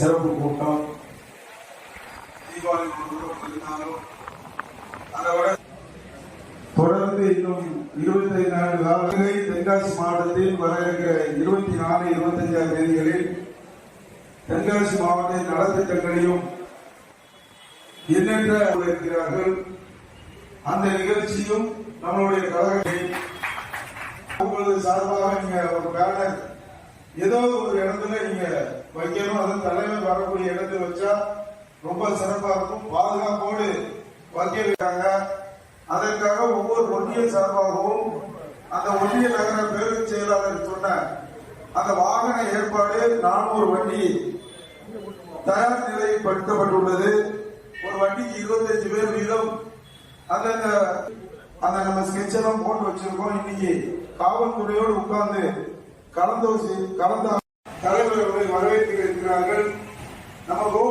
சிறப்பு கூட்டம். தீபாவளி அதை விட தொடர்ந்து இன்னும் இருபத்தி ஐந்து காலங்களை தென்காசி மாவட்டத்தில் வர இருக்கிற இருபத்தி நாலு இருபத்தஞ்சாம் தேதிகளில் தென்காசி மாவட்ட நலத்திட்டங்களையும் எண்ணற்ற இருக்கிறார்கள். அந்த நிகழ்ச்சியும் நம்மளுடைய கழகத்தை உங்களது சார்பாக நீங்க ஒரு பேனர் ஏதோ ஒரு இடத்துல நீங்க வைக்கணும் வரக்கூடிய இடத்துல வச்சா ரொம்ப சிறப்பா இருக்கும். பாதுகாப்போடு வைக்கிறாங்க அதற்காக ஒவ்வொரு ஒன்றிய சார்பாகவும் அந்த ஒன்றிய நகர பேருந்து செயலாளர் சொன்ன அந்த வாகன ஏற்பாடு நானூறு வண்டி தயார் நிலைப்படுத்தப்பட்டுள்ளது. ஒரு வண்டிக்கு இருபத்தஞ்சு பேர் வீதம். அந்தந்த அந்த நம்ம ஸ்கெட்ச் எல்லாம் போட்டு வச்சிருக்கோம். இன்னைக்கு காவல்துறையோடு உட்கார்ந்து கலந்தோசி கலந்த தலைவர்களை வரவேற்று இருக்கிறார்கள். ನಮ್ಮ ಗೋ